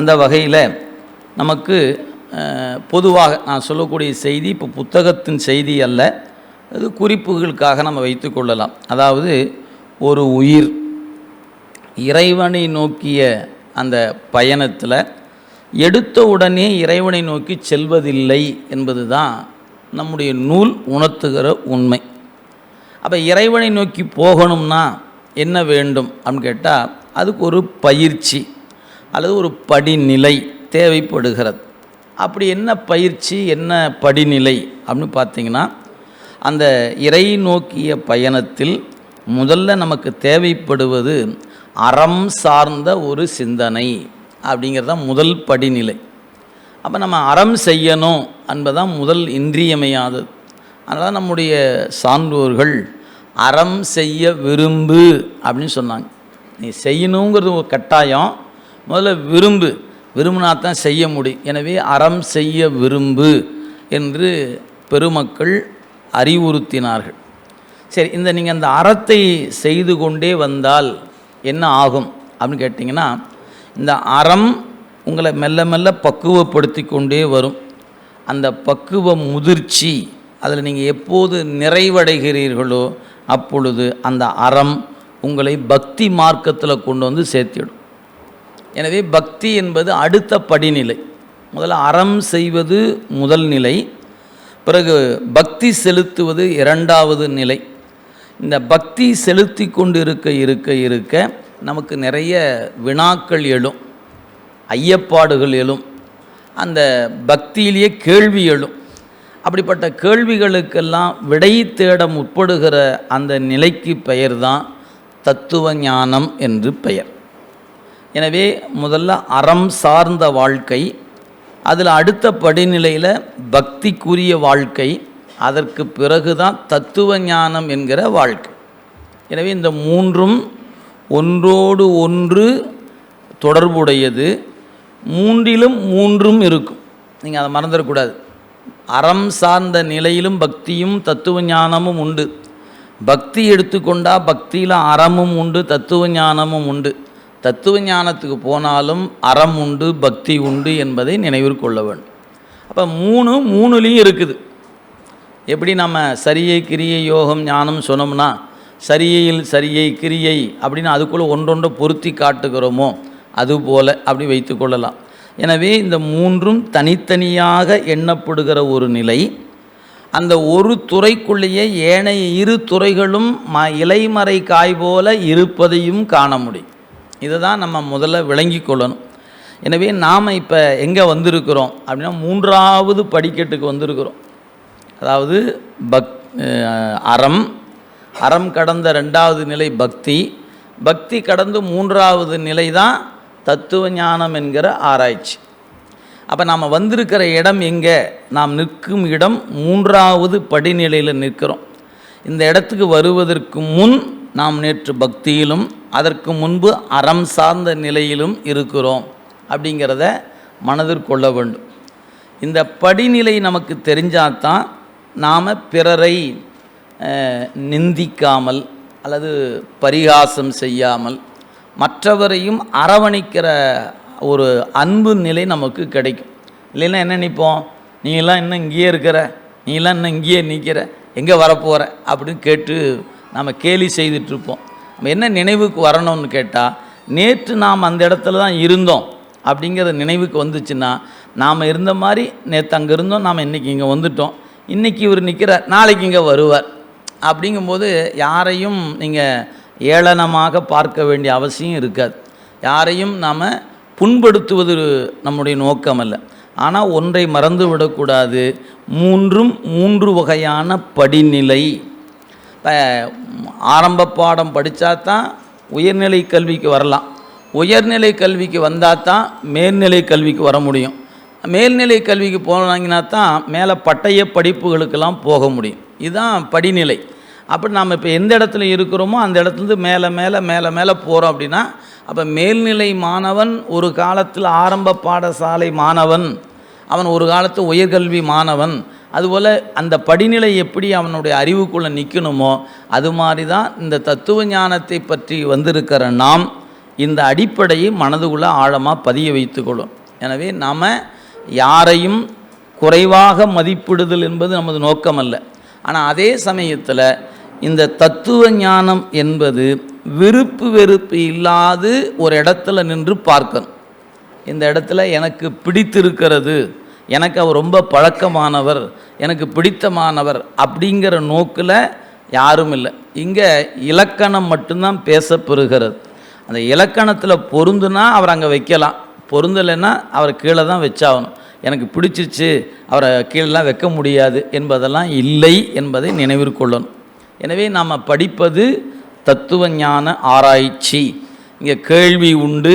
அந்த வகையில் நமக்கு பொதுவாக நான் சொல்லக்கூடிய செய்தி இப்போ புத்தகத்தின் செய்தி அல்ல. அது குறிப்புகளுக்காக நம்ம வைத்துக்கொள்ளலாம் அதாவது ஒரு உயிர் இறைவனை நோக்கிய அந்த பயணத்தில் எடுத்த உடனே இறைவனை நோக்கி செல்வதில்லை என்பது தான் நம்முடைய நூல் உணர்த்துகிற உண்மை. அப்போ இறைவனை நோக்கி போகணும்னா என்ன வேண்டும் அப்படின்னு கேட்டால் அதுக்கு ஒரு பயிற்சி. அல்லது ஒரு படிநிலை தேவைப்படுகிறது. அப்படி என்ன பயிற்சி என்ன படிநிலை அப்படின்னு பார்த்தீங்கன்னா அந்த இறை நோக்கிய பயணத்தில் முதல்ல நமக்கு தேவைப்படுவது அறம் சார்ந்த ஒரு சிந்தனை அப்படிங்கிறது தான் முதல் படிநிலை. அப்போ நம்ம அறம் செய்யணும் என்பதுதான் முதல் இன்றியமையாதது அதனால் நம்முடைய சான்றோர்கள் அறம் செய்ய விரும்பு அப்படின்னு சொன்னாங்க. நீ செய்யணுங்கிறது ஒரு கட்டாயம் முதல்ல விரும்பு. விரும்பினா தான் செய்ய முடியும் எனவே அறம் செய்ய விரும்பு என்று பெருமக்கள் அறிவுறுத்தினார்கள். சரி இந்த நீங்கள் அந்த அறத்தை செய்து கொண்டே வந்தால் என்ன ஆகும்? அப்படின்னு கேட்டிங்கன்னா இந்த அறம் உங்களை மெல்ல மெல்ல பக்குவப்படுத்தி கொண்டே வரும். அந்த பக்குவ முதிர்ச்சி அதில் நீங்கள் எப்போது நிறைவடைகிறீர்களோ அப்பொழுது அந்த அறம் உங்களை பக்தி மார்க்கத்தில் கொண்டு வந்து சேர்த்திடும். எனவே பக்தி என்பது அடுத்த படிநிலை. முதல்ல அறம் செய்வது முதல் நிலை பிறகு பக்தி செலுத்துவது இரண்டாவது நிலை. இந்த பக்தி செலுத்தி கொண்டு இருக்க இருக்க இருக்க நமக்கு நிறைய வினாக்கள் எழும் ஐயப்பாடுகள் எழும் அந்த பக்தியிலேயே கேள்வி எழும். அப்படிப்பட்ட கேள்விகளுக்கெல்லாம் விடை தேட முற்படுகிற அந்த நிலைக்கு பெயர் தான் தத்துவ ஞானம் என்று பெயர். எனவே முதல்ல அறம் சார்ந்த வாழ்க்கை அதில் அடுத்த படிநிலையில் பக்திக்குரிய வாழ்க்கை அதற்கு பிறகு தான் தத்துவ ஞானம் என்கிற வாழ்க்கை. எனவே இந்த மூன்றும் ஒன்றோடு ஒன்று தொடர்புடையது. மூன்றிலும் மூன்றும் இருக்கும். நீங்கள் அதை மறந்துடக்கூடாது. அறம் சார்ந்த நிலையிலும் பக்தியும் தத்துவ ஞானமும் உண்டு. பக்தி எடுத்துக்கொண்டால் பக்தியில் அறமும் உண்டு தத்துவ ஞானமும் உண்டு. தத்துவ ஞானத்துக்கு போனாலும் அறம் உண்டு பக்தி உண்டு என்பதை நினைவில் கொள்ள வேண்டும். அப்போ மூணு மூணுலேயும் இருக்குது. எப்படி நம்ம சரியை கிரியை யோகம் ஞானம் சொன்னோம்னா சரியையில் சரியை கிரியை அப்படின்னு அதுக்குள்ளே ஒன்றொன்றை பொருத்தி காட்டுகிறோமோ அதுபோல் அப்படி வைத்துக்கொள்ளலாம் எனவே இந்த மூன்றும் தனித்தனியாக எண்ணப்படுகிற ஒரு நிலை. அந்த ஒரு துறைக்குள்ளேயே ஏனைய இரு துறைகளும் ம இலைமறை காய் போல இருப்பதையும் காண முடியும். இதை தான் நம்ம முதல்ல விளங்கி கொள்ளணும். எனவே நாம் இப்போ எங்கே வந்திருக்கிறோம் அப்படின்னா மூன்றாவது படிக்கட்டுக்கு வந்திருக்கிறோம். அதாவது பக் அறம் அறம் கடந்த ரெண்டாவது நிலை பக்தி. பக்தி கடந்து மூன்றாவது நிலை தான் தத்துவ ஞானம் என்கிற ஆராய்ச்சி. அப்போ நாம் வந்திருக்கிற இடம் எங்கே? நாம் நிற்கும் இடம் மூன்றாவது படிநிலையில் நிற்கிறோம். இந்த இடத்துக்கு வருவதற்கு முன் நாம் நேற்று பக்தியிலும் அதற்கு முன்பு அறம் சார்ந்த நிலையிலும் இருக்கிறோம் அப்படிங்கிறத மனதிற்கொள்ள வேண்டும். இந்த படிநிலை நமக்கு தெரிஞ்சாதான் நாம் பிறரை நிந்திக்காமல் அல்லது பரிகாசம் செய்யாமல் மற்றவரையும் அரவணைக்கிற ஒரு அன்பு நிலை நமக்கு கிடைக்கும். இல்லைன்னா என்ன நினைப்போம்? நீலாம் இன்னும் இங்கேயே இருக்கிற நீலாம் இன்னும் இங்கேயே நிற்கிற எங்கே வரப்போகிற அப்படின்னு கேட்டு நம்ம கேலி செய்துட்ருப்போம் நம்ம என்ன நினைவுக்கு வரணும்னு கேட்டால் நேற்று நாம் அந்த இடத்துல தான் இருந்தோம் அப்படிங்கிற நினைவுக்கு வந்துச்சுன்னா நாம் இருந்த மாதிரி நேற்று அங்கே இருந்தோம் நாம் இன்றைக்கி இங்கே வந்துட்டோம். இன்றைக்கி இவர் நிற்கிறார் நாளைக்கு இங்கே வருவார். அப்படிங்கும்போது யாரையும் நீங்கள் ஏளனமாக பார்க்க வேண்டிய அவசியம் இருக்காது. யாரையும் நாம் புண்படுத்துவது நம்முடைய நோக்கம் அல்ல ஆனால் ஒன்றை மறந்து விடக்கூடாது மூன்றும் மூன்று வகையான படிநிலை. ஆரம்ப பாடம் படித்தா தான் உயர்நிலை கல்விக்கு வரலாம். உயர்நிலை கல்விக்கு வந்தால் தான் மேல்நிலை கல்விக்கு வர முடியும். மேல்நிலை கல்விக்கு போனாங்கன்னா தான் மேலே பட்டய படிப்புகளுக்கெல்லாம் போக முடியும். இதுதான் படிநிலை. அப்படி நாம் இப்போ எந்த இடத்துல இருக்கிறோமோ அந்த இடத்துலேருந்து மேலே மேலே மேலே மேலே போகிறோம் அப்படின்னா அப்போ மேல்நிலை மாணவன் ஒரு காலத்தில் ஆரம்ப பாடசாலை மாணவன். அவன் ஒரு காலத்து உயர்கல்வி மாணவன். அதுபோல் அந்த படிநிலை எப்படி அவனுடைய அறிவுக்குள்ளே நிற்கணுமோ அது மாதிரி தான் இந்த தத்துவ ஞானத்தை பற்றி வந்திருக்கிற நாம் இந்த அடிப்படையை மனதுக்குள்ளே ஆழமாக பதிய வைத்துக்கொள்ளும் எனவே நாம் யாரையும் குறைவாக மதிப்பிடுதல் என்பது நமது நோக்கம் அல்ல ஆனால் அதே சமயத்தில் இந்த தத்துவ ஞானம் என்பது விருப்பு வெறுப்பு இல்லாது ஒரு இடத்துல நின்று பார்க்கணும். இந்த இடத்துல எனக்கு பிடித்திருக்கிறது எனக்கு அவர் ரொம்ப பழக்கமானவர் எனக்கு பிடித்தமானவர் அப்படிங்கிற நோக்கில் யாரும் இல்லை. இங்கே இலக்கணம் மட்டும்தான் பேசப்பெறுகிறது. அந்த இலக்கணத்தில் பொருந்துனா அவர் அங்கே வைக்கலாம். பொருந்தலைன்னா அவர் கீழே தான் வச்சாகணும். எனக்கு பிடிச்சிச்சு அவரை கீழெலாம் வைக்க முடியாது என்பதெல்லாம் இல்லை என்பதை நினைவிற்கொள்ளணும் எனவே நாம் படிப்பது தத்துவ ஞான ஆராய்ச்சி. இங்கே கேள்வி உண்டு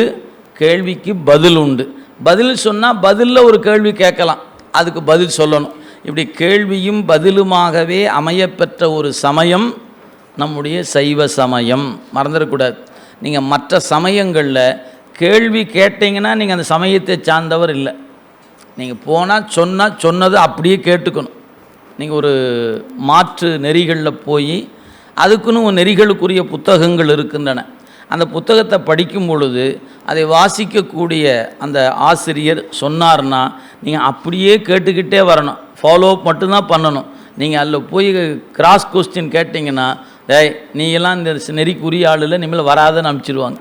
கேள்விக்கு பதில் உண்டு. பதில் சொன்னால் பதிலில் ஒரு கேள்வி கேட்கலாம். அதுக்கு பதில் சொல்லணும். இப்படி கேள்வியும் பதிலுமாகவே அமையப்பெற்ற ஒரு சமயம் நம்முடைய சைவ சமயம். மறந்துடக்கூடாது நீங்கள் மற்ற சமயங்களில் கேள்வி கேட்டிங்கன்னா நீங்கள் அந்த சமயத்தை சார்ந்தவர் இல்லை. நீங்கள் போனால் சொன்னால் சொன்னது அப்படியே கேட்டுக்கணும். நீங்கள் ஒரு மாற்று நெறிகளில் போய் அதுக்குன்னு ஒரு நெறிகளுக்குரிய புத்தகங்கள் இருக்கின்றன. அந்த புத்தகத்தை படிக்கும் பொழுது அதை வாசிக்கக்கூடிய அந்த ஆசிரியர் சொன்னார்னா நீங்கள் அப்படியே கேட்டுக்கிட்டே வரணும். ஃபாலோ அப் மட்டும்தான் பண்ணணும். நீங்கள் அதில் போய் கிராஸ் கொஸ்டின் கேட்டிங்கன்னா டேய் நீ இந்த நெறிக்குரிய ஆளில் இனிமேல் வராதுன்னு அனுப்பிச்சிடுவாங்க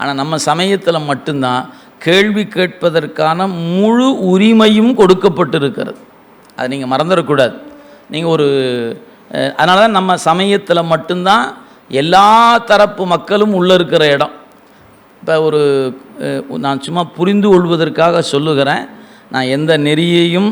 ஆனால் நம்ம சமயத்தில் மட்டும்தான் கேள்வி கேட்பதற்கான முழு உரிமையும் கொடுக்கப்பட்டிருக்கிறது. அது நீங்கள் மறந்துடக்கூடாது. நீங்கள் ஒரு அதனால தான் நம்ம சமயத்தில் மட்டும்தான் எல்லா தரப்பு மக்களும் உள்ளே இருக்கிற இடம். இப்போ ஒரு நான் சும்மா புரிந்து கொள்வதற்காக சொல்லுகிறேன். நான் எந்த நெறியையும்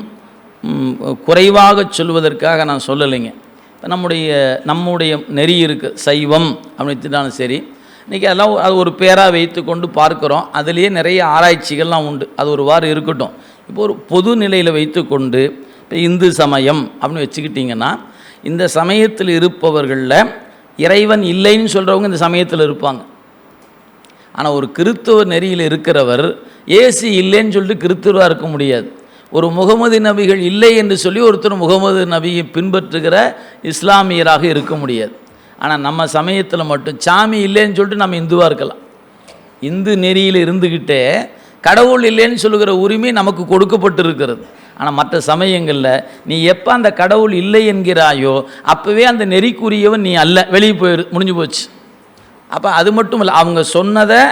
குறைவாக சொல்வதற்காக நான் சொல்லலைங்க. இப்போ நம்முடைய நம்முடைய நெறி இருக்குது சைவம் அப்படின்னாலும் சரி. இன்றைக்கி அதெல்லாம் அது ஒரு பேராக வைத்து கொண்டு பார்க்குறோம். அதுலேயே நிறைய ஆராய்ச்சிகள்லாம் உண்டு. அது ஒரு வாரம் இருக்கட்டும். இப்போ ஒரு பொது நிலையில் வைத்துக்கொண்டு இப்போ இந்து சமயம் அப்படின்னு வச்சுக்கிட்டிங்கன்னா இந்த சமயத்தில் இருப்பவர்களில் இறைவன் இல்லைன்னு சொல்கிறவங்க இந்த சமயத்தில் இருப்பாங்க. ஆனால் ஒரு கிறித்துவ நெறியில் இருக்கிறவர் ஏசி இல்லைன்னு சொல்லிட்டு கிறித்துவாக இருக்க முடியாது. ஒரு முகமது நபிகள் இல்லை என்று சொல்லி ஒருத்தர் முகமது நபியை பின்பற்றுகிற இஸ்லாமியராக இருக்க முடியாது. ஆனால் நம்ம சமயத்தில் மட்டும் சாமி இல்லைன்னு சொல்லிட்டு நம்ம இந்துவாக இருக்கலாம். இந்து நெறியில் இருந்துக்கிட்டே கடவுள் இல்லைன்னு சொல்லுகிற உரிமை நமக்கு கொடுக்கப்பட்டிருக்கிறது. ஆனால் மற்ற சமயங்களில் நீ எப்போ அந்த கடவுள் இல்லை என்கிறாயோ அப்போவே அந்த நெறிக்குரியவன் நீ அல்ல. வெளியே போயிரு முடிஞ்சு போச்சு. அப்போ அது மட்டும் இல்லை அவங்க சொன்னதை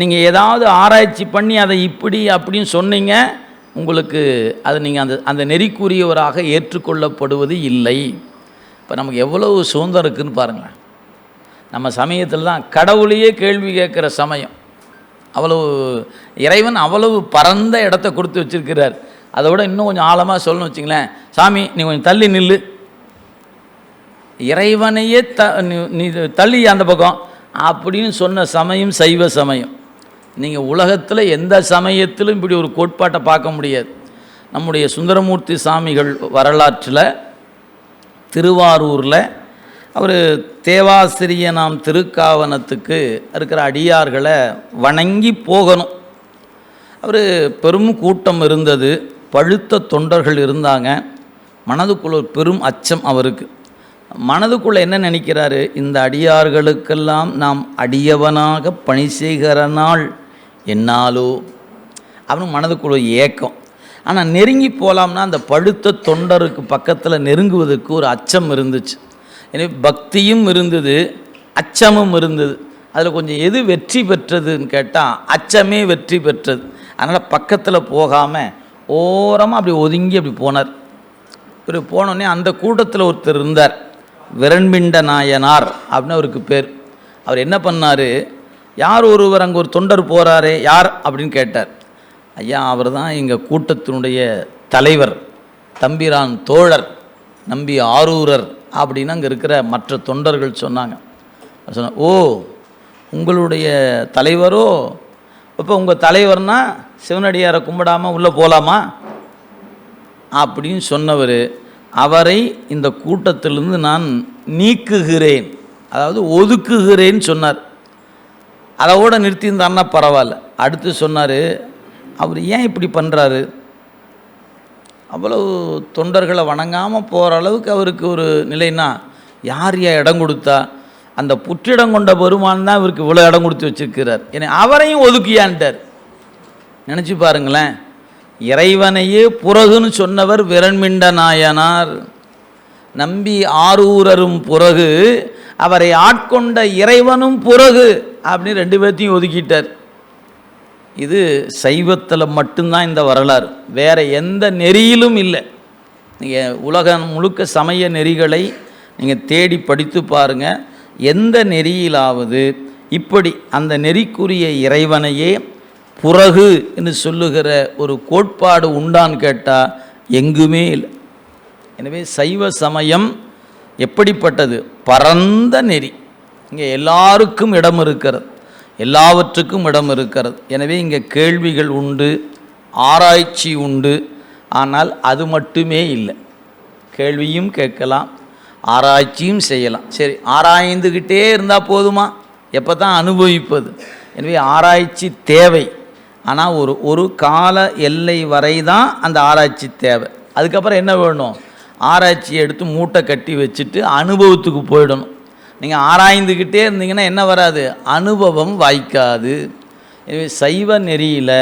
நீங்கள் ஏதாவது ஆராய்ச்சி பண்ணி அதை இப்படி அப்படின்னு சொன்னீங்க உங்களுக்கு அது நீங்கள் அந்த அந்த நெறிக்குரியவராக ஏற்றுக்கொள்ளப்படுவது இல்லை. இப்போ நமக்கு எவ்வளவு சுதந்திரம் இருக்குதுன்னு பாருங்களேன். நம்ம சமயத்தில் தான் கடவுளையே கேள்வி கேட்குற சமயம். அவ்வளவு இறைவன் அவ்வளவு பரந்த இடத்த கொடுத்து வச்சிருக்கிறார். அதை விட இன்னும் கொஞ்சம் ஆழமாக சொல்லணும் வச்சுங்களேன். சாமி நீ கொஞ்சம் தள்ளி நில்லு. இறைவனையே த நீ- நீ தள்ளி அந்த பக்கம். அப்படின்னு சொன்ன சமயம் சைவ சமயம். நீங்கள் உலகத்தில் எந்த சமயத்திலும் இப்படி ஒரு கோட்பாட்டை பார்க்க முடியாது. நம்முடைய சுந்தரமூர்த்தி சாமிகள் வரலாற்றில் திருவாரூரில் அவர் தேவாசிரிய நாம் திருக்காவனத்துக்கு இருக்கிற அடியார்களை வணங்கி போகணும். அவர் பெரும் கூட்டம் இருந்தது. பழுத்த தொண்டர்கள் இருந்தாங்க. மனதுக்குள்ள பெரும் அச்சம் அவருக்கு. மனதுக்குள்ளே என்ன நினைக்கிறாரு? இந்த அடியார்களுக்கெல்லாம் நாம் அடியவனாக பணி செய்கிற நாள் என்னாலோ? அவனும் மனதுக்குள்ள ஏக்கம். ஆனால் நெருங்கி போகலாம்னா அந்த பழுத்த தொண்டருக்கு பக்கத்தில் நெருங்குவதற்கு ஒரு அச்சம் இருந்துச்சு. எனவே பக்தியும் இருந்தது அச்சமும் இருந்தது. அதில் கொஞ்சம் எது வெற்றி பெற்றதுன்னு கேட்டால் அச்சமே வெற்றி பெற்றது. அதனால் பக்கத்தில் போகாமல் ஓரமாக அப்படி ஒதுங்கி அப்படி போனார். இவர் போனோடனே அந்த கூட்டத்தில் ஒருத்தர் இருந்தார். விரண்மிண்ட நாயனார் அப்படின்னு அவருக்கு பேர். அவர் என்ன பண்ணார்? யார் ஒருவர் அங்கே ஒரு தொண்டர் போகிறாரே யார்? அப்படின்னு கேட்டார். ஐயா அவர் தான் எங்கள் கூட்டத்தினுடைய தலைவர் தம்பிரான் தோழர் நம்பி ஆரூரர் அப்படின்னு அங்கே இருக்கிற மற்ற தொண்டர்கள் சொன்னாங்க. சொன்ன சொன்னார் ஓ உங்களுடைய தலைவரோ இப்போ உங்கள் தலைவர்னா சிவனடியாரை கும்பிடாமல் உள்ளே போகலாமா அப்படின்னு சொன்னவர் அவரை இந்த கூட்டத்திலிருந்து நான் நீக்குகிறேன். அதாவது ஒதுக்குகிறேன்னு சொன்னார். அதோட நிறுத்தியிருந்தாருன்னா பரவாயில்ல. அடுத்து சொன்னார் அவர் ஏன் இப்படி பண்ணுறாரு அவ்வளவு தொண்டர்களை வணங்காமல் போகிற அளவுக்கு அவருக்கு ஒரு நிலைன்னா யார் ஏன் இடம் கொடுத்தா? அந்த புற்றிடம் கொண்ட பெருமான் தான் இவருக்கு இவ்வளோ இடம் கொடுத்து வச்சிருக்கிறார். ஏன்னா அவரையும் ஒதுக்கியான்ட்டார். நினச்சி பாருங்களேன். இறைவனையே புறகுன்னு சொன்னவர் விரண்மிண்ட நாயனார். நம்பி ஆரூரரும் புறகு அவரை ஆட்கொண்ட இறைவனும் புறகு அப்படின்னு ரெண்டு பேர்த்தையும் ஒதுக்கிட்டார். இது சைவத்தில் மட்டும்தான் இந்த வரலாறு. வேறு எந்த நெறியிலும் இல்லை. நீங்கள் உலகம் முழுக்க சமய நெறிகளை நீங்கள் தேடி படித்து பாருங்கள் எந்த நெறியிலாவது இப்படி அந்த நெறிக்குரிய இறைவனையே புறகு என்று சொல்லுகிற ஒரு கோட்பாடு உண்டான்னு கேட்டால் எங்குமே இல்லை. எனவே சைவ சமயம் எப்படிப்பட்டது? பரந்த நெறி. இங்கே எல்லாருக்கும் இடம் இருக்கிறது. எல்லாவற்றுக்கும் இடம் இருக்கிறது. எனவே இங்கே கேள்விகள் உண்டு ஆராய்ச்சி உண்டு. ஆனால் அது மட்டுமே இல்லை. கேள்வியும் கேட்கலாம் ஆராய்ச்சியும் செய்யலாம். சரி ஆராய்ந்துக்கிட்டே இருந்தால் போதுமா? எப்போ தான் அனுபவிப்பது? எனவே ஆராய்ச்சி தேவை. ஆனால் ஒரு ஒரு கால எல்லை வரை தான் அந்த ஆராய்ச்சி தேவை. அதுக்கப்புறம் என்ன வேணும்? ஆராய்ச்சியை எடுத்து மூட்டை கட்டி வச்சுட்டு அனுபவத்துக்கு போயிடணும். நீங்கள் ஆராய்ந்துக்கிட்டே இருந்தீங்கன்னா என்ன வராது? அனுபவம் வாய்க்காது. எனவே சைவ நெறியில்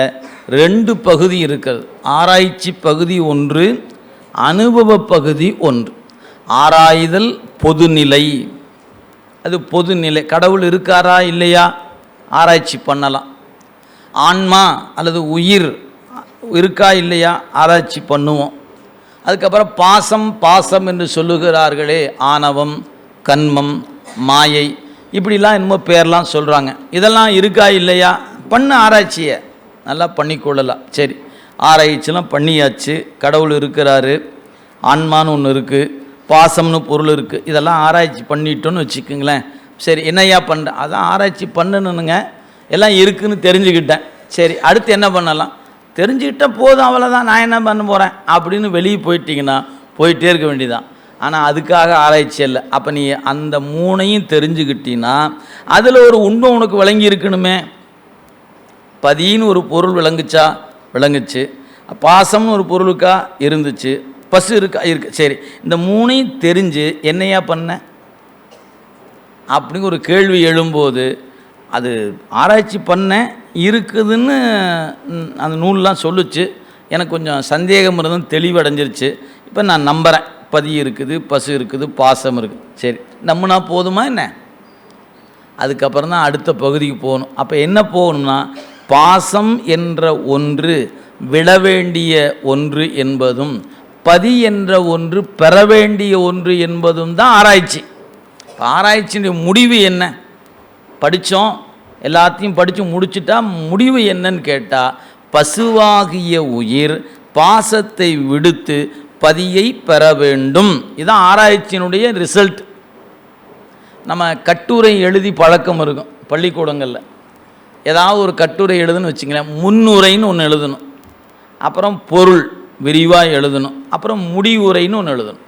ரெண்டு பகுதி இருக்கிறது. ஆராய்ச்சி பகுதி ஒன்று அனுபவ பகுதி ஒன்று. ஆராய்தல் பொதுநிலை. அது பொதுநிலை. கடவுள் இருக்காரா இல்லையா? ஆராய்ச்சி பண்ணலாம். ஆன்மா அல்லது உயிர் இருக்கா இல்லையா? ஆராய்ச்சி பண்ணுவோம். அதுக்கப்புறம் பாசம் பாசம் என்று சொல்லுகிறார்களே ஆணவம் கண்மம் மாயை இப்படிலாம் என்னமோ பேர்லாம் சொல்கிறாங்க இதெல்லாம் இருக்கா இல்லையா? பண்ண ஆராய்ச்சியை நல்லா பண்ணிக்கொள்ளலாம் சரி. ஆராய்ச்சிலாம் பண்ணியாச்சு. கடவுள் இருக்கிறாரு. ஆன்மான்னு ஒன்று இருக்குது பாசம்னு பொருள் இருக்குது இதெல்லாம் ஆராய்ச்சி பண்ணிட்டோன்னு வச்சுக்கோங்களேன். சரி என்னையா பண்ணுற அதான் ஆராய்ச்சி பண்ணணுங்க எல்லாம் இருக்குன்னு தெரிஞ்சுக்கிட்டேன். சரி அடுத்து என்ன பண்ணலாம்? தெரிஞ்சுக்கிட்டால் போதும் அவ்வளோதான் நான் என்ன பண்ண போகிறேன் அப்படின்னு வெளியே போயிட்டீங்கன்னா போயிட்டே இருக்க வேண்டியதான் ஆனால் அதுக்காக ஆராய்ச்சி இல்லை. அப்போ நீ அந்த மூணையும் தெரிஞ்சுக்கிட்டீங்கன்னா அதில் ஒரு உண்மை உனக்கு விளங்கி இருக்கணுமே. பதின்னு ஒரு பொருள் விளங்குச்சா? விளங்குச்சு. பாசம்னு ஒரு பொருளுக்கா? இருந்துச்சு. பசு இருக்கா? இருக்கு. சரி. இந்த மூணையும் தெரிஞ்சு என்னையா பண்ண? அப்படின்னு ஒரு கேள்வி எழும்போது அது ஆராய்ச்சி பண்ண இருக்குதுன்னு அந்த நூல்லாம் சொல்லுச்சு. எனக்கு கொஞ்சம் சந்தேகம் இருந்தும் தெளிவடைஞ்சிருச்சு. இப்போ நான் நம்புகிறேன் பதி இருக்குது பசு இருக்குது பாசம் இருக்குது. சரி. நம்மனா போதுமா என்ன? அதுக்கப்புறம் தான் அடுத்த பகுதிக்கு போகணும். அப்போ என்ன போகணும்னா பாசம் என்ற ஒன்று விட வேண்டிய ஒன்று என்பதும் பதி என்ற ஒன்று பெற வேண்டிய ஒன்று என்பதும் தான் ஆராய்ச்சி. ஆராய்ச்சியினுடைய முடிவு என்ன? படித்தோம் எல்லாத்தையும் படித்து முடிச்சிட்டா முடிவு என்னன்னு கேட்டால் பசுவாகிய உயிர் பாசத்தை விடுத்து பதியை பெற வேண்டும். இதுதான் ஆராய்ச்சியினுடைய ரிசல்ட். நம்ம கட்டுரை எழுதி பழக்கம் இருக்கும் பள்ளிக்கூடங்களில். ஏதாவது ஒரு கட்டுரை எழுதுன்னு வச்சுங்களேன் முன்னுரைன்னு ஒன்று எழுதணும். அப்புறம் பொருள். விரிவாக எழுதணும். அப்புறம் முடிவுரைன்னு ஒன்று எழுதணும்.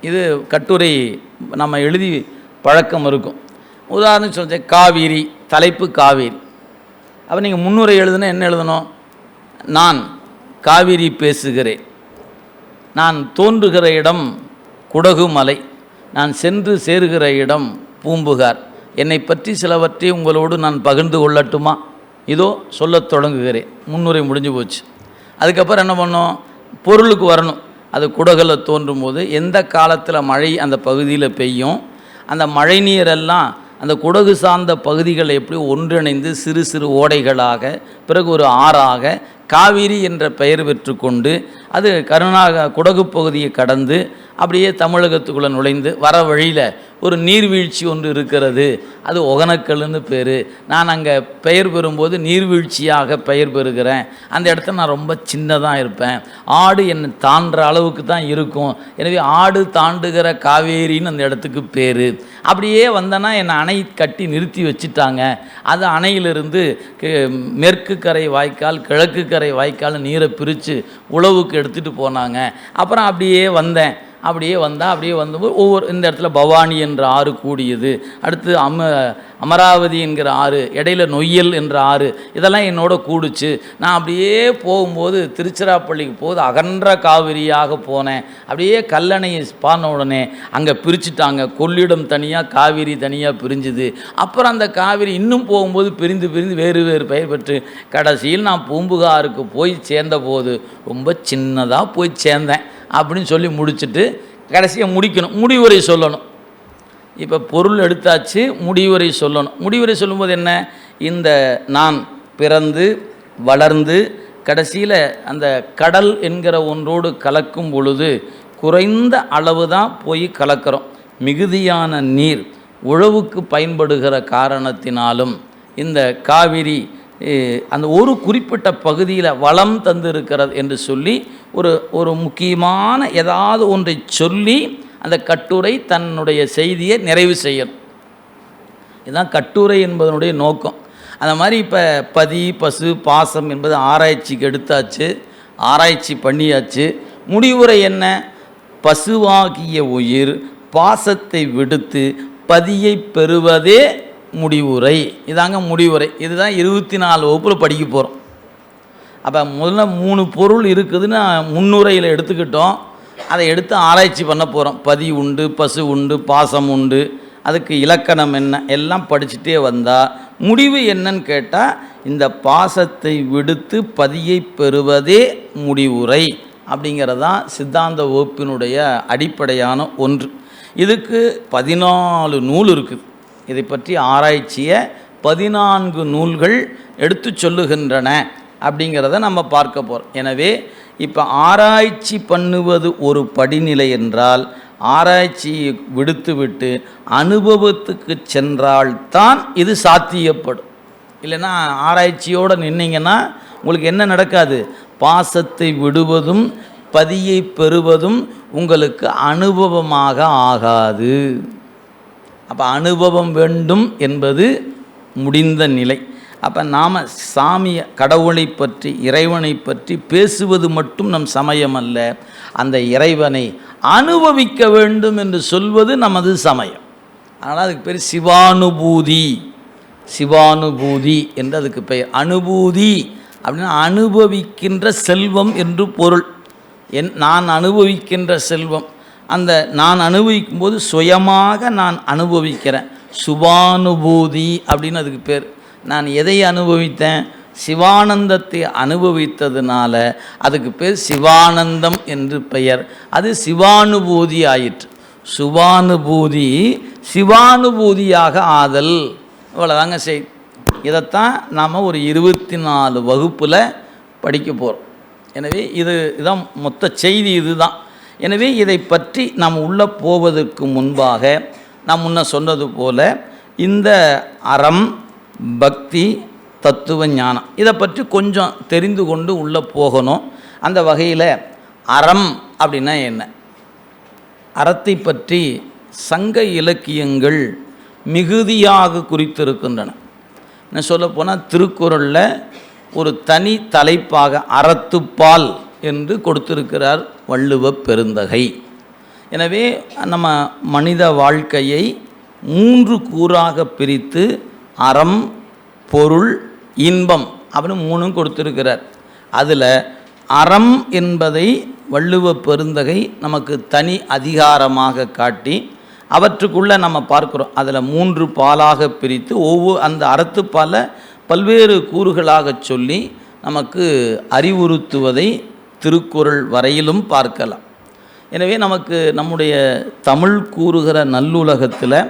இது கட்டுரை நம்ம எழுதி பழக்கம் இருக்கும். உதாரணம் சொல்றேன் காவேரி தலைப்பு காவேரி. அப்போ நீங்கள் முன்னுரை எழுதுனா என்ன எழுதணும்? நான் காவேரி பேசுகிறேன். நான் தோன்றுகிற இடம் குடகு மலை. நான் சென்று சேருகிற இடம் பூம்புகார். என்னை பற்றி சிலவற்றை உங்களோடு நான் பகிர்ந்து கொள்ளட்டுமா? இதோ சொல்லத் தொடங்குகிறேன். முன்னுரை முடிஞ்சு போச்சு. அதுக்கப்புறம் என்ன பண்ணோம்? பொருளுக்கு வரணும். அது குடகில் தோன்றும் போது எந்த காலத்தில் மழை அந்த பகுதியில் பெய்யும்? அந்த மழை நீரெல்லாம் அந்த குடகு சார்ந்த பகுதிகளை எப்படி ஒன்றிணைந்து சிறு சிறு ஓடைகளாக பிறகு ஒரு ஆறாக காவிரி என்ற பெயர் பெற்றுக்கொண்டு அது கருணாக குடகு பகுதியை கடந்து அப்படியே தமிழகத்துக்குள்ளே நுழைந்து வர வழியில் ஒரு நீர்வீழ்ச்சி ஒன்று இருக்கிறது. அது ஒகனக்கல்னு பேர். நான் அங்கே பெயர் பெறும்போது நீர்வீழ்ச்சியாக பெயர் பெறுகிறேன். அந்த இடத்த நான் ரொம்ப சின்னதாக இருப்பேன். ஆடு என்னை தாண்டுற அளவுக்கு தான் இருக்கும். எனவே ஆடு தாண்டுகிற காவேரின்னு அந்த இடத்துக்கு பேர். அப்படியே வந்தேன்னா என்னை அணை கட்டி நிறுத்தி வச்சுட்டாங்க. அது அணையிலிருந்து மேற்கு கரை வாய்க்கால் கிழக்கு கரை வாய்க்கால் நீரை பிரித்து உழவுக்கு எடுத்துகிட்டு போனாங்க. அப்புறம் அப்படியே வந்தேன். அப்படியே வந்தால் அப்படியே வந்தபோது ஒவ்வொரு இந்த இடத்துல பவானி என்ற ஆறு கூடியது. அடுத்து அம அமராவதி என்கிற ஆறு இடையில நொய்யல் என்ற ஆறு இதெல்லாம் என்னோட கூடுச்சு. நான் அப்படியே போகும்போது திருச்சிராப்பள்ளிக்கு போது அகன்ற காவிரியாக போனேன். அப்படியே கல்லணையை பான உடனே அங்கே பிரிச்சுட்டாங்க. கொள்ளிடம் தனியாக காவிரி தனியாக பிரிஞ்சுது. அப்புறம் அந்த காவிரி இன்னும் போகும்போது பிரிந்து பிரிந்து வேறு வேறு பெயர் பெற்று கடைசியில் நான் பூம்புகாருக்கு போய் சேர்ந்தபோது ரொம்ப சின்னதாக போய் சேர்ந்தேன். அப்படின்னு சொல்லி முடிச்சுட்டு கடைசியாக முடிக்கணும். முடிவுரை சொல்லணும். இப்போ பொருள் எடுத்தாச்சு முடிவுரை சொல்லணும். முடிவுரை சொல்லும்போது என்ன? இந்த நான் பிறந்து வளர்ந்து கடைசியில் அந்த கடல் என்கிற ஒன்றோடு கலக்கும் பொழுது குறைந்த அளவு தான் போய் கலக்கிறோம். மிகுதியான நீர் உழவுக்கு பயன்படுகிற காரணத்தினாலும் இந்த காவிரி அந்த ஒரு குறிப்பிட்ட பகுதியில் வளம் தந்திருக்கிறது என்று சொல்லி ஒரு ஒரு முக்கியமான ஏதாவது ஒன்றை சொல்லி அந்த கட்டுரை தன்னுடைய செய்தியை நிறைவு செய்யணும். இதுதான் கட்டுரை என்பதனுடைய நோக்கம். அந்த மாதிரி இப்போ பதி பசு பாசம் என்பது ஆராய்ச்சிக்கு எடுத்தாச்சு ஆராய்ச்சி பண்ணியாச்சு. முடிவுரை என்ன? பசுவாகிய உயிர் பாசத்தை விடுத்து பதியை பெறுவதே முடிவுரை. இதாங்க முடிவுரை. இதுதான் இருபத்தி நாலு வகுப்பில் படிக்க போகிறோம் அப்போ முதல்ல மூணு பொருள் இருக்குதுன்னு முன்னுரையில் எடுத்துக்கிட்டோம். அதை எடுத்து ஆராய்ச்சி பண்ண போகிறோம் பதி உண்டு பசு உண்டு பாசம் உண்டு அதுக்கு இலக்கணம் என்ன எல்லாம் படிச்சுட்டே வந்தால் முடிவு என்னன்னு கேட்டால் இந்த பாசத்தை விடுத்து பதியை பெறுவதே முடிவுரை அப்படிங்கிறதான் சித்தாந்த வகுப்பினுடைய அடிப்படையான ஒன்று. இதுக்கு பதினாலு நூல் இருக்குது. இதை பற்றி ஆராய்ச்சியை பதினான்கு நூல்கள் எடுத்து சொல்லுகின்றன அப்படிங்கிறத நம்ம பார்க்க போகிறோம் எனவே இப்போ ஆராய்ச்சி பண்ணுவது ஒரு படிநிலை என்றால் ஆராய்ச்சியை விடுத்துவிட்டு அனுபவத்துக்கு சென்றால்தான் இது சாத்தியப்படும். இல்லைன்னா ஆராய்ச்சியோடு நின்னீங்கன்னா உங்களுக்கு என்ன நடக்காது? பாசத்தை விடுவதும் பதியை பெறுவதும் உங்களுக்கு அனுபவமாக ஆகாது. அப்போ அனுபவம் வேண்டும் என்பது முடிந்த நிலை. அப்போ நாம் சாமியை கடவுளை பற்றி இறைவனை பற்றி பேசுவது மட்டும் நம் சமயம் அல்ல. அந்த இறைவனை அனுபவிக்க வேண்டும் என்று சொல்வது நமது சமயம். அதனால் அதுக்கு பேர் சிவானுபூதி. சிவானுபூதி என்று அதுக்கு பெயர் அனுபூதி அப்படின்னா அனுபவிக்கின்ற செல்வம் என்று பொருள். என் நான் அனுபவிக்கின்ற செல்வம். அந்த நான் அனுபவிக்கும் போது சுயமாக நான் அனுபவிக்கிறேன். சுபானுபூதி அப்படின்னு அதுக்கு பேர். நான் எதை அனுபவித்தேன்? சிவானந்தத்தை அனுபவித்ததுனால அதுக்கு பேர் சிவானந்தம் என்று பெயர். அது சிவானுபூதி ஆயிற்று. சுபானுபூதி சிவானுபூதியாக ஆதல். இவ்வளோதாங்க செய். இதைத்தான் நாம் ஒரு இருபத்தி நாலு வகுப்பில் படிக்க போகிறோம் எனவே இது இதான் மொத்த செய்தி இதுதான். எனவே இதை பற்றி நாம் உள்ளே போவதற்கு முன்பாக நான் முன்ன சொன்னது போல இந்த அறம் பக்தி தத்துவ ஞானம் இதை பற்றி கொஞ்சம் தெரிந்து கொண்டு உள்ளே போகணும். அந்த வகையில் அறம் அப்படின்னா என்ன? அறத்தை பற்றி சங்க இலக்கியங்கள் மிகுதியாக குறித்திருக்கின்றன. என்ன சொல்லப்போனால் திருக்குறளில் ஒரு தனி தலைப்பாக அறத்துப்பால் என்று கொடுத்திருக்கிறார் வள்ளுவ பெருந்தகை. எனவே நம்ம மனித வாழ்க்கையை மூன்று கூறாக பிரித்து அறம் பொருள் இன்பம் அப்படின்னு மூணும் கொடுத்திருக்கிறார். அதில் அறம் என்பதை வள்ளுவ பெருந்தகை நமக்கு தனி அதிகாரமாக காட்டி அவற்றுக்குள்ளே நம்ம பார்க்குறோம். அதில் மூன்று பாலாக பிரித்து ஒவ்வொரு அந்த அறத்துப்பாலை பல்வேறு கூறுகளாக சொல்லி நமக்கு அறிவுறுத்துவதை திருக்குறள் வரையிலும் பார்க்கலாம். எனவே நமக்கு நம்முடைய தமிழ் கூறுகிற நல்லுலகத்தில்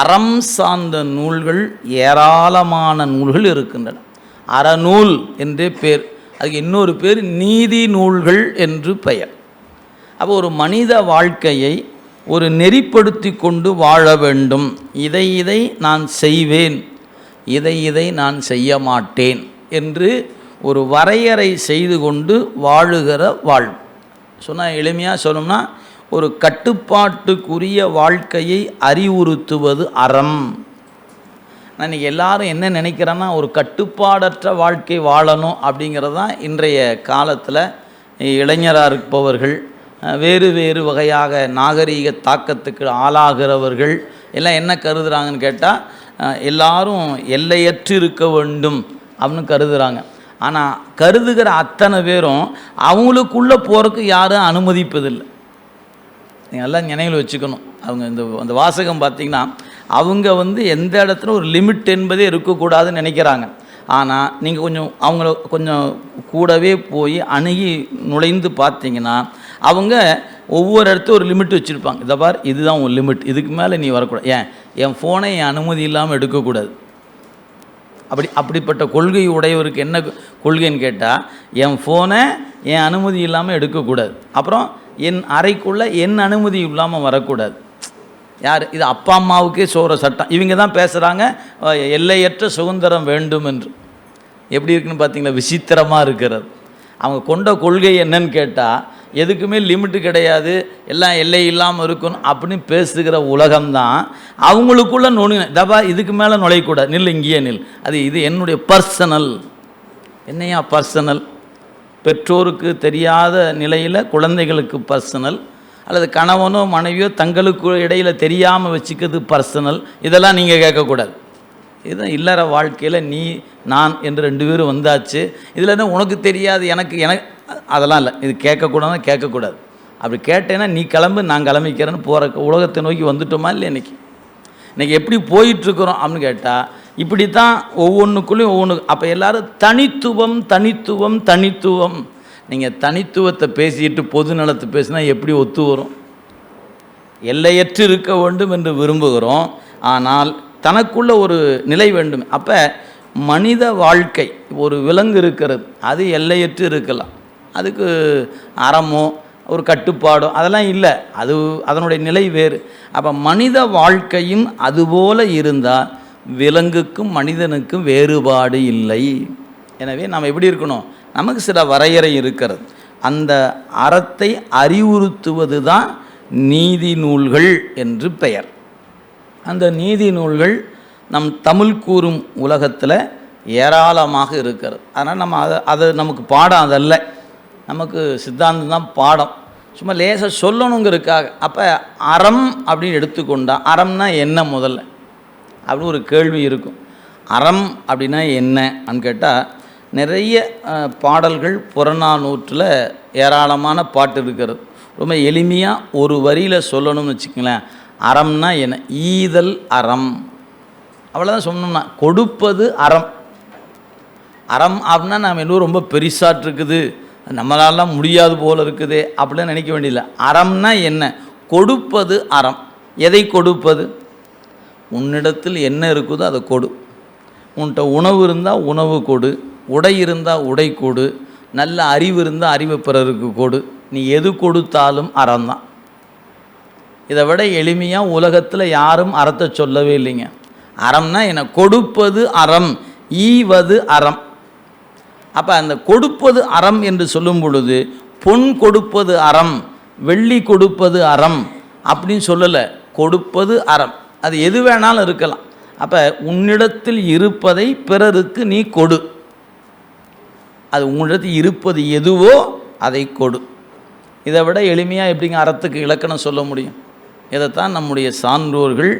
அறம் சார்ந்த நூல்கள் ஏராளமான நூல்கள் இருக்கின்றன. அறநூல் என்றே பேர். அதுக்கு இன்னொரு பேர் நீதி நூல்கள் என்று பெயர். அப்போ ஒரு மனித வாழ்க்கையை ஒரு நெறிப்படுத்தி கொண்டு வாழ வேண்டும். இதை இதை நான் செய்வேன். இதை இதை நான் செய்ய மாட்டேன் என்று ஒரு வரையறை செய்து கொண்டு வாழுகிற வாழ்வு. சொன்னால் எளிமையாக சொல்லணும்னா ஒரு கட்டுப்பாட்டுக்குரிய வாழ்க்கையை அறிவுறுத்துவது அறம். நான் இன்றைக்கி எல்லாரும் என்ன நினைக்கிறேன்னா ஒரு கட்டுப்பாடற்ற வாழ்க்கை வாழணும் அப்படிங்கிறது தான் இன்றைய காலத்தில் இளைஞராக இருப்பவர்கள் வேறு வேறு வகையாக நாகரீக தாக்கத்துக்கு ஆளாகிறவர்கள் எல்லாம் என்ன கருதுகிறாங்கன்னு கேட்டால் எல்லாரும் எல்லையற்று இருக்க வேண்டும் அப்படின்னு கருதுகிறாங்க ஆனால் கருதுகிற அத்தனை பேரும் அவங்களுக்குள்ளே போகிறதுக்கு யாரும் அனுமதிப்பதில்லை. நீங்கள் எல்லாம் நினைவில் வச்சுக்கணும். அவங்க இந்த அந்த வாசகம் பார்த்தீங்கன்னா அவங்க வந்து எந்த இடத்துல ஒரு லிமிட் என்பதே இருக்கக்கூடாதுன்னு நினைக்கிறாங்க. ஆனால் நீங்கள் கொஞ்சம் அவங்கள கொஞ்சம் கூடவே போய் அணுகி நுழைந்து பார்த்தீங்கன்னா அவங்க ஒவ்வொரு இடத்தையும் ஒரு லிமிட் வச்சுருப்பாங்க. இதை பார் இதுதான் உன் லிமிட். இதுக்கு மேலே நீ வரக்கூடாது. ஏன்? என் ஃபோனை என் அனுமதி இல்லாமல் எடுக்கக்கூடாது. அப்படி அப்படிப்பட்ட கொள்கை உடையவருக்கு என்ன கொள்கைன்னு கேட்டால் என் ஃபோனை என் அனுமதி இல்லாமல் எடுக்கக்கூடாது. அப்புறம் என் அறைக்குள்ளே என் அனுமதி இல்லாமல் வரக்கூடாது. யார்? இது அப்பா அம்மாவுக்கே சோற சட்டம். இவங்க தான் பேசுகிறாங்க எல்லையற்ற சுதந்திரம் வேண்டும் என்று. எப்படி இருக்குன்னு பார்த்தீங்களா விசித்திரமாக இருக்கிறது. அவங்க கொண்ட கொள்கை என்னன்னு கேட்டால் எதுக்குமே லிமிட்டு கிடையாது. எல்லாம் எல்லை இல்லாமல் இருக்கணும் அப்படின்னு பேசுகிற உலகம்தான். அவங்களுக்குள்ள நுழு தபா இதுக்கு மேலே நுழையக்கூடாது நில் இங்கேயே நில் அது இது என்னுடைய பர்சனல் என்னையா பர்சனல் பெற்றோருக்கு தெரியாத நிலையில் குழந்தைகளுக்கு பர்சனல் அல்லது கணவனோ மனைவியோ தங்களுக்கு இடையில் தெரியாமல் வச்சுக்கிறது பர்சனல் இதெல்லாம் நீங்கள் கேட்கக்கூடாது. இதுதான் இல்லற வாழ்க்கையில் நீ நான் என்று ரெண்டு பேரும் வந்தாச்சு. இதில் என்ன உனக்கு தெரியாது எனக்கு எனக்கு அதெல்லாம் இல்லை. இது கேட்கக்கூடாது கேட்கக்கூடாது. அப்படி கேட்டேன்னா நீ கிளம்பு நான் கிளம்பிக்கிறேன்னு போகிற உலகத்தை நோக்கி வந்துட்டோமா இல்லை இன்னைக்கு? இன்றைக்கி எப்படி போயிட்டுருக்குறோம் அப்படின்னு கேட்டால் இப்படி தான் ஒவ்வொன்றுக்குள்ளேயும் ஒவ்வொன்று அப்போ எல்லாரும் தனித்துவம் தனித்துவம் தனித்துவம். நீங்கள் தனித்துவத்தை பேசிட்டு பொது நலத்தை பேசினா எப்படி ஒத்து வரும்? எல்லையற்று இருக்க வேண்டும் என்று விரும்புகிறோம். ஆனால் தனக்குள்ள ஒரு நிலை வேண்டும். அப்போ மனித வாழ்க்கை ஒரு விலங்கு இருக்கிறது. அது எல்லையற்று இருக்கலாம். அதுக்கு அறமோ ஒரு கட்டுப்பாடோ அதெல்லாம் இல்லை. அது அதனுடைய நிலை வேறு. அப்போ மனித வாழ்க்கையும் அதுபோல் இருந்தால் விலங்குக்கும் மனிதனுக்கும் வேறுபாடு இல்லை. எனவே நாம் எப்படி இருக்கணும்? நமக்கு சில வரையறை இருக்கிறது. அந்த அறத்தை அறிவுறுத்துவது தான் நீதி நூல்கள் என்று பெயர். அந்த நீதி நூல்கள் நம் தமிழ் கூறும் உலகத்தில் ஏராளமாக இருக்கிறது. அதனால் நம்ம அதை அது நமக்கு பாடம் அதல்ல. நமக்கு சித்தாந்தம் தான் பாடம். சும்மா லேசாக சொல்லணுங்கிறதுக்காக. அப்போ அறம் அப்படின்னு எடுத்துக்கொண்டா அறம்னா என்ன முதல்ல? அப்படின்னு ஒரு கேள்வி இருக்கும். அறம் அப்படின்னா என்னன்னு கேட்டால் நிறைய பாடல்கள் புறநானூற்றில் ஏராளமான பாட்டு இருக்கிறது. ரொம்ப எளிமையாக ஒரு வரியில் சொல்லணும்னு வச்சுக்கங்களேன். அறம்னா என்ன? ஈதல் அறம். அவ்வளோதான் சொன்னோம்னா கொடுப்பது அறம். அறம் அப்படின்னா நாம் இன்னும் ரொம்ப பெருசாட்டிருக்குது நம்மளாலாம் முடியாது போல் இருக்குது அப்படின்னு நினைக்க வேண்டியதில்லை. அறம்னா என்ன? கொடுப்பது அறம். எதை கொடுப்பது? உன்னிடத்தில் என்ன இருக்குதோ அதை கொடு. உன்கிட்ட உணவு இருந்தால் உணவு கொடு. உடை இருந்தால் உடை கொடு. நல்ல அறிவு இருந்தால் அறிவு பிறருக்கு கொடு. நீ எது கொடுத்தாலும் அறம்தான். இதை விட எளிமையாக உலகத்தில் யாரும் அறத்தை சொல்லவே இல்லைங்க. அறம்னா என்ன? கொடுப்பது அறம் ஈவது அறம். அப்போ அந்த கொடுப்பது அறம் என்று சொல்லும் பொழுது பொன் கொடுப்பது அறம் வெள்ளி கொடுப்பது அறம் அப்படின்னு சொல்லலை. கொடுப்பது அறம். அது எது வேணாலும் இருக்கலாம். அப்போ உன்னிடத்தில் இருப்பதை பிறருக்கு நீ கொடு. அது உன்னிடத்தில் இருப்பது எதுவோ அதை கொடு. இதை விட எளிமையாக எப்படிங்க அறத்துக்கு இலக்கணம் சொல்ல முடியும்? இதைத்தான் நம்முடைய சான்றோர்கள்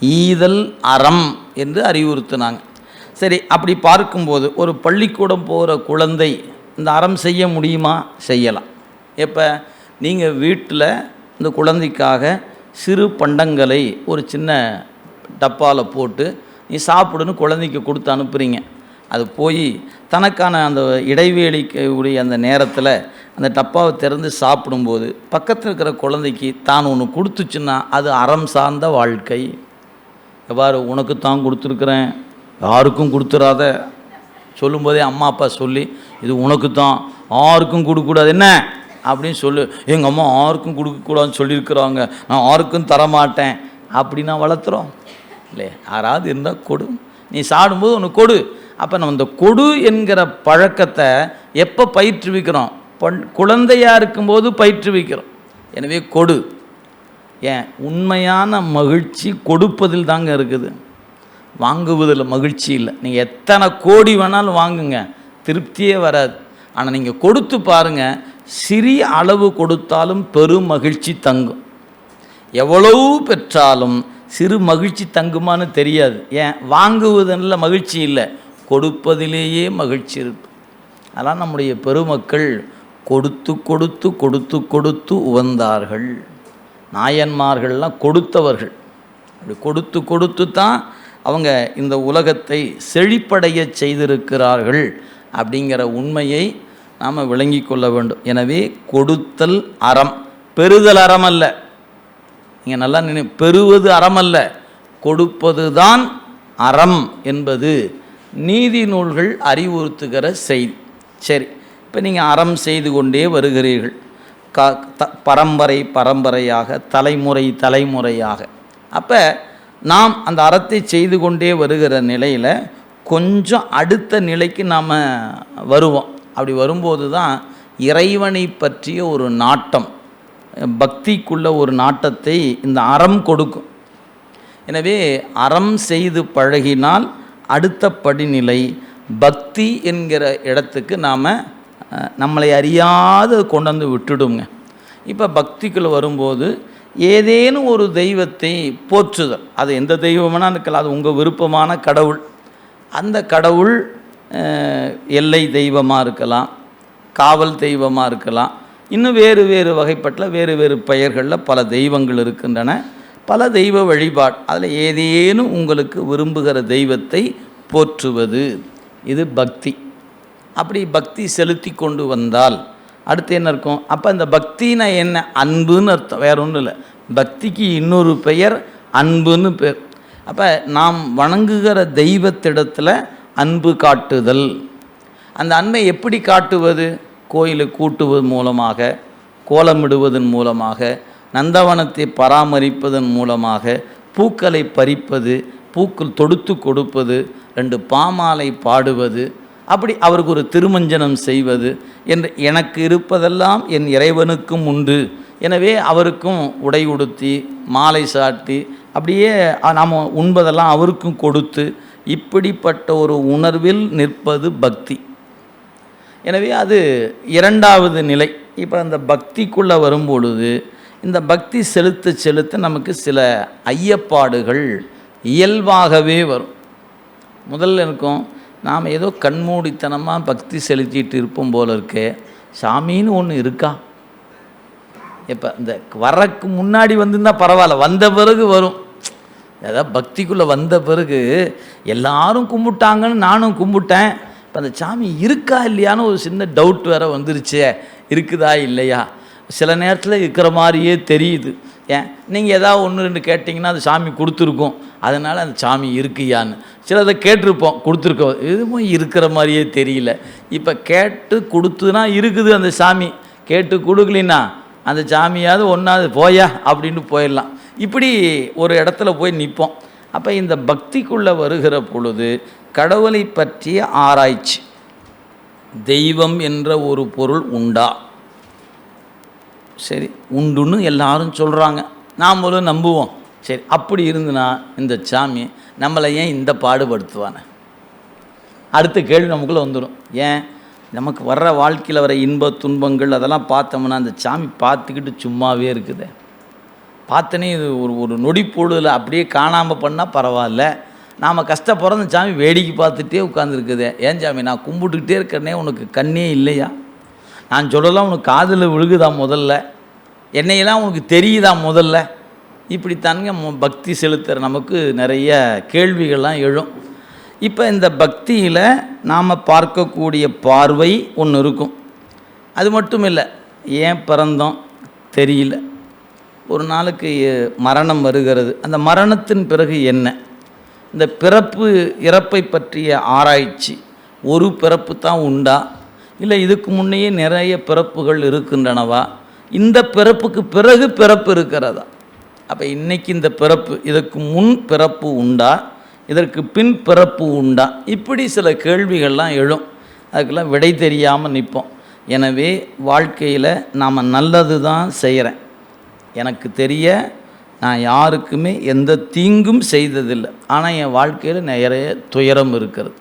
ஈதல் அறம் என்று அறிவுறுத்தினாங்க. சரி அப்படி பார்க்கும்போது ஒரு பள்ளிக்கூடம் போகிற குழந்தை இந்த அறம் செய்ய முடியுமா? செய்யலாம். எப்போ? நீங்கள் வீட்டில் இந்த குழந்தைக்காக சிறு பண்டங்களை ஒரு சின்ன டப்பாவில் போட்டு நீ சாப்பிடுன்னு குழந்தைக்கு கொடுத்து அனுப்புகிறீங்க அது போய் தனக்கான அந்த இடைவேளைக்கு உடைய அந்த நேரத்தில் அந்த டப்பாவை திறந்து சாப்பிடும்போது பக்கத்தில் இருக்கிற குழந்தைக்கு தான் ஒன்று கொடுத்துச்சுன்னா அது அறம் சார்ந்த வாழ்க்கை. எவ்வாறு உனக்கு தான் கொடுத்துருக்குறேன்? யாருக்கும் கொடுத்துறாத. சொல்லும்போதே அம்மா அப்பா சொல்லி இது உனக்கு தான் யாருக்கும் கொடுக்கக்கூடாது. என்ன? அப்படின்னு சொல்லு. எங்கள் அம்மா யாருக்கும் கொடுக்கக்கூடாதுன்னு சொல்லியிருக்கிறாங்க. நான் யாருக்கும் தரமாட்டேன். அப்படின்னா வளர்த்துறோம். இல்லையா யாராவது இருந்தால் கொடு. நீ சாப்பிடும்போது ஒன்று கொடு. அப்போ நம்ம இந்த கொடு என்கிற பழக்கத்தை எப்போ பயிற்றுவிக்கிறோம்? பண் குழந்தையாக இருக்கும்போது பயிற்றுவிக்கிறோம். எனவே கொடு. ஏன்? உண்மையான மகிழ்ச்சி கொடுப்பதில் தாங்க இருக்குது. வாங்குவதில் மகிழ்ச்சி இல்லை. நீங்கள் எத்தனை கோடி வேணாலும் வாங்குங்க. திருப்தியே வராது. ஆனால் நீங்கள் கொடுத்து பாருங்கள் சிறிய அளவு கொடுத்தாலும் பெரும் மகிழ்ச்சி தங்கும். எவ்வளவு பெற்றாலும் சிறு மகிழ்ச்சி தங்குமான்னு தெரியாது. ஏன்? வாங்குவதில் மகிழ்ச்சி இல்லை. கொடுப்பதிலேயே மகிழ்ச்சி இருக்கு. அதெல்லாம் நம்முடைய பெருமக்கள் கொடுத்து கொடுத்து கொடுத்து கொடுத்து உவந்தார்கள். நாயன்மார்கள்லாம் கொடுத்தவர்கள். அப்படி கொடுத்து கொடுத்து தான் அவங்க இந்த உலகத்தை செழிப்படைய செய்திருக்கிறார்கள் அப்படிங்கிற உண்மையை நாம் விளங்கி கொள்ள வேண்டும். எனவே கொடுத்தல் அறம். பெறுதல் அறம் அல்ல. நீங்கள் நல்லா நினை பெறுவது அறம் அல்ல. கொடுப்பது தான் அறம் என்பது நீதி நூல்கள் அறிவுறுத்துகிற செய்தி. சரி இப்போ நீங்கள் அறம் செய்து கொண்டே வருகிறீர்கள். க த பரம்பரை பரம்பரையாக தலைமுறை தலைமுறையாக. அப்போ நாம் அந்த அறத்தை செய்து கொண்டே வருகிற நிலையில் கொஞ்சம் அடுத்த நிலைக்கு நாம் வருவோம். அப்படி வரும்போது தான் இறைவனை பற்றிய ஒரு நாட்டம் பக்திக்குள்ள ஒரு நாட்டத்தை இந்த அறம் கொடுக்கும். எனவே அறம் செய்து பழகினால் அடுத்த படிநிலை பக்தி என்கிற இடத்துக்கு நாம் நம்மளை அறியாத கொண்டு வந்து விட்டுடுங்க இப்போ பக்திக்குள்ளே வரும்போது ஏதேனும் ஒரு தெய்வத்தை போற்றுதல். அது எந்த தெய்வம்னா இருக்கலாம் அது உங்கள் விருப்பமான கடவுள். அந்த கடவுள் எல்லை தெய்வமாக இருக்கலாம் காவல் தெய்வமாக இருக்கலாம். இன்னும் வேறு வேறு வகைப்பட்ட வேறு வேறு பெயர்களில் பல தெய்வங்கள் இருக்கின்றன. பல தெய்வ வழிபாடு. அதில் ஏதேனும் உங்களுக்கு விரும்புகிற தெய்வத்தை போற்றுவது. இது பக்தி. அப்படி பக்தி செலுத்தி கொண்டு வந்தால் அடுத்து என்ன இருக்கும்? அப்போ அந்த பக்தினா என்ன? அன்புன்னு அர்த்தம். வேற ஒன்றும் இல்லை. பக்திக்கு இன்னொரு பெயர் அன்புன்னு பேர் அப்போ நாம் வணங்குகிற தெய்வத்திடத்தில் அன்பு காட்டுதல். அந்த அன்பை எப்படி காட்டுவது? கோயிலை கூட்டுவது மூலமாக கோலமிடுவதன் மூலமாக நந்தவனத்தை பராமரிப்பதன் மூலமாக பூக்களை பறிப்பது பூக்கள் தொடுத்து கொடுப்பது ரெண்டு பாமாலை பாடுவது அப்படி அவருக்கு ஒரு திருமஞ்சனம் செய்வது என்று எனக்கு இருப்பதெல்லாம் என் இறைவனுக்கும் உண்டு. எனவே அவருக்கும் உடை உடுத்தி மாலை சாட்டி அப்படியே நாம் உண்பதெல்லாம் அவருக்கும் கொடுத்து இப்படிப்பட்ட ஒரு உணர்வில் நிற்பது பக்தி. எனவே அது இரண்டாவது நிலை. இப்போ அந்த பக்திக்குள்ளே வரும்பொழுது இந்த பக்தி செலுத்த செலுத்த நமக்கு சில ஐயப்பாடுகள் இயல்பாகவே வரும். முதல்ல இருக்கும் நாம் ஏதோ கண்மூடித்தனமாக பக்தி செலுத்திட்டு இருப்போம் போல இருக்கே. சாமின்னு ஒன்று இருக்கா? இப்போ இந்த வரக்கு முன்னாடி வந்திருந்தா பரவாயில்ல வந்த பிறகு வரும். அதாவது பக்திக்குள்ளே வந்த பிறகு எல்லாரும் கும்பிட்டாங்கன்னு நானும் கும்பிட்டேன். இப்போ அந்த சாமி இருக்கா இல்லையான்னு ஒரு சின்ன டவுட் வேறு வந்துருச்சே. இருக்குதா இல்லையா? சில நேரத்தில் இருக்கிற மாதிரியே தெரியுது. ஏன்? நீங்கள் ஏதாவது ஒன்று ரெண்டு கேட்டிங்கன்னா அது சாமி கொடுத்துருக்கும். அதனால் அந்த சாமி இருக்குயான்னு. சிலதை கேட்டிருப்போம் கொடுத்துருக்கோம் எதுவும் இருக்கிற மாதிரியே தெரியல. இப்போ கேட்டு கொடுத்துனா இருக்குது அந்த சாமி. கேட்டு கொடுக்கலின்னா அந்த சாமியாவது ஒன்றாவது போயா அப்படின்னு போயிடலாம். இப்படி ஒரு இடத்துல போய் நிற்போம் அப்போ இந்த பக்திக்குள்ளே வருகிற பொழுது கடவுளை பற்றிய ஆராய்ச்சி. தெய்வம் என்ற ஒரு பொருள் உண்டா? சரி உண்டுன்னு எல்லாரும் சொல்கிறாங்க நாமளும் நம்புவோம். சரி அப்படி இருந்துனா இந்த சாமி நம்மளை ஏன் இந்த பாடுபடுத்துவானே? அடுத்த கேள்வி நமக்குள்ளே வந்துடும் ஏன்? நமக்கு வர்ற வாழ்க்கையில் வர இன்ப துன்பங்கள் அதெல்லாம் பார்த்தோம்னா அந்த சாமி பார்த்துக்கிட்டு சும்மாவே இருக்குது. பார்த்தனே இது ஒரு ஒரு நொடி பொழுதில் அப்படியே காணாமல் பண்ணால் பரவாயில்ல. நாம் கஷ்டப்படுற அந்த சாமி வேடிக்கை பார்த்துட்டே உட்காந்துருக்குது ஏன் சாமி நான் கும்பிட்டுக்கிட்டே இருக்கிறனே உனக்கு கண்ணே இல்லையா? நான் சொல்லலாம் உனக்கு காதில் விழுகுதா முதல்ல? என்னையெல்லாம் உனக்கு தெரியுதா முதல்ல? இப்படித்தானுங்க மு- பக்தி செலுத்துகிற நமக்கு நிறைய கேள்விகள்லாம் எழும். இப்போ இந்த பக்தியில் நாம் பார்க்கக்கூடிய பார்வை ஒன்று இருக்கும். அது மட்டும் இல்லை ஏன் பிறந்தோம் தெரியல. ஒரு நாளுக்கு மரணம் வருகிறது. அந்த மரணத்தின் பிறகு என்ன? இந்த பிறப்பு இறப்பை பற்றிய ஆராய்ச்சி ஒரு பிறப்பு தான் உண்டா? இல்லை இதுக்கு முன்னையே நிறைய பிறப்புகள் இருக்கின்றனவா? இந்த பிறப்புக்கு பிறகு பிறப்பு இருக்கிறதா? அப்போ இன்றைக்கி இந்த பிறப்பு இதற்கு முன் பிறப்பு உண்டா? இதற்கு பின் பிறப்பு உண்டா? இப்படி சில கேள்விகள்லாம் எழும். அதுக்கெல்லாம் விடை தெரியாமல் நிற்போம். எனவே வாழ்க்கையில் நாம் நல்லது தான் செய்கிறேன் எனக்கு தெரிய நான் யாருக்குமே எந்த தீங்கும் செய்ததில்லை. ஆனால் என் வாழ்க்கையில் நிறைய துயரம் இருக்கிறது.